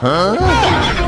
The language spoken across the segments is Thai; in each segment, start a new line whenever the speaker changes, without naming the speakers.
Huh?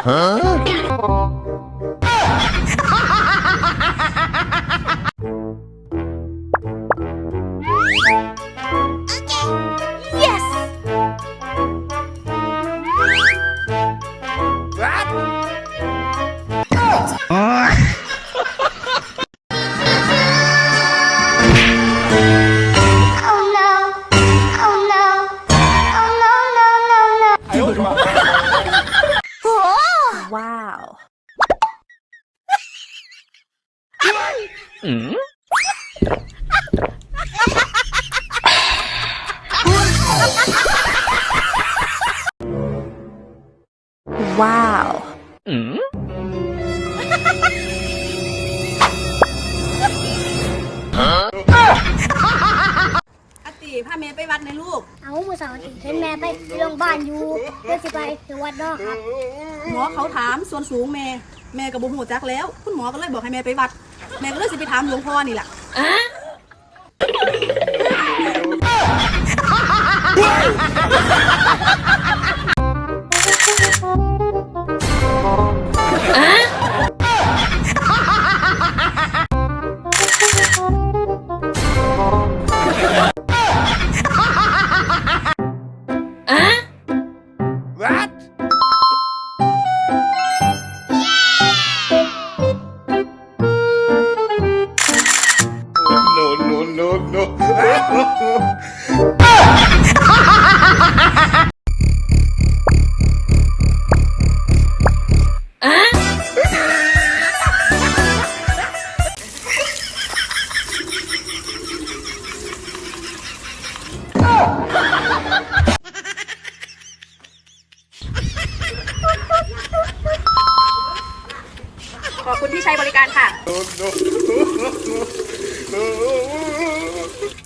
Huh?
Wow.
อติพาเมย์ไปวัดในลูก
เอามือสาวติเห็นแม่ไปโรงพยาบาลอยู่เพื่อสิไปถึงวัดนอกครับ
หมอเขาถามส่วนสูงเมย์แม่กับบุหูจักแล้ว คุณหมอก็เลยบอกให้แม่ไปวัด แม่ก็เลยสิไปถามหลวงพ่อนี่แหละ ขอบคุณที่ใช้บริการค่ะ
Oh.